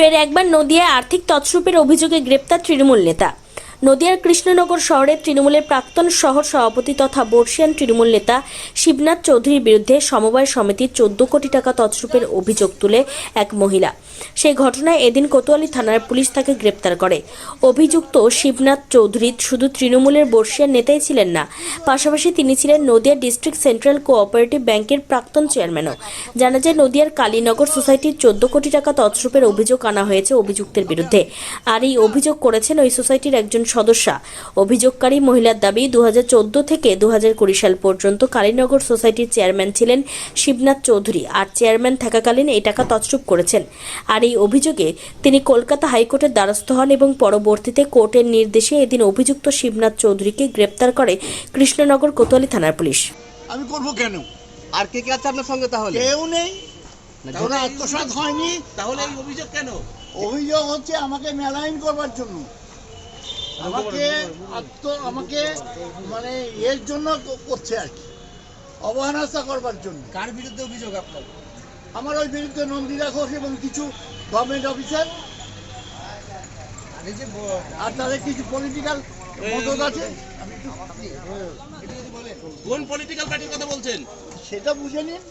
ফের একবার নদিয়ায় আর্থিক তছরূপের অভিযোগে গ্রেপ্তার তৃণমূল নেতা। নদিয়ার কৃষ্ণনগর শহরের তৃণমূলের প্রাক্তন শহর সভাপতি তথা বর্ষিয়ান তৃণমূল নেতা শিবনাথ চৌধুরীর বিরুদ্ধে সমবায় সমিতির চোদ্দ কোটি টাকা তছরূপের অভিযোগ তুলে এক মহিলা। সেই ঘটনায় এদিন কোতোয়ালি থানার পুলিশ তাকে গ্রেপ্তার করে। অভিযুক্ত শিবনাথ চৌধুরী শুধু তৃণমূলের বর্ষিয়ান নেতাই ছিলেন না, পাশাপাশি তিনি ছিলেন নদিয়া ডিস্ট্রিক্ট সেন্ট্রাল কোঅপারেটিভ ব্যাংকের প্রাক্তন চেয়ারম্যানও। জানা যায়, নদিয়ার কালীনগর সোসাইটির চোদ্দ কোটি টাকা তছরূপের অভিযোগ আনা হয়েছে অভিযুক্তের বিরুদ্ধে। আর এই অভিযোগ করেছেন ওই সোসাইটির একজন সদস্যা। অভিযোগকারী মহিলার দাবি দু থেকে দু সাল পর্যন্ত কালীনগর সোসাইটির চেয়ারম্যান ছিলেন শিবনাথ চৌধুরী আর চেয়ারম্যান থাকাকালীন এই টাকা তছরূপ করেছেন। আর এই অভিযোগে তিনি কলকাতা হাইকোর্টের দ্বারস্থ হন এবং পরবর্তীতে কোর্টের নির্দেশে এদিন অভিযুক্ত শিবনাথ চৌধুরীকে গ্রেপ্তার করে কৃষ্ণনগর কোতোয়ালি থানার পুলিশ। আমি করব কেন? আর কে কে আছে আপনার সঙ্গে তাহলে? কেউ নেই। ওরা আত্মসাৎ হয়নি। তাহলে এই অভিযোগ কেন? অভিযোগ হচ্ছে আমাকে মেলাইন করবার জন্য। আমাকে আত্ম আমাকে মানে এর জন্য করছে আর কি। অবহেলাসা করবার জন্য। কার বিরুদ্ধে অভিযোগ আপনার? আমার ওই বিরুদ্ধে নন্দিতা ঘোষ এবং কিছু গভর্নমেন্ট অফিসার আর তাদের কিছু পলিটিক্যাল মদত আছে। কোন পলিটিক্যাল পার্টির কথা বলছেন? সেটা বুঝে নিন।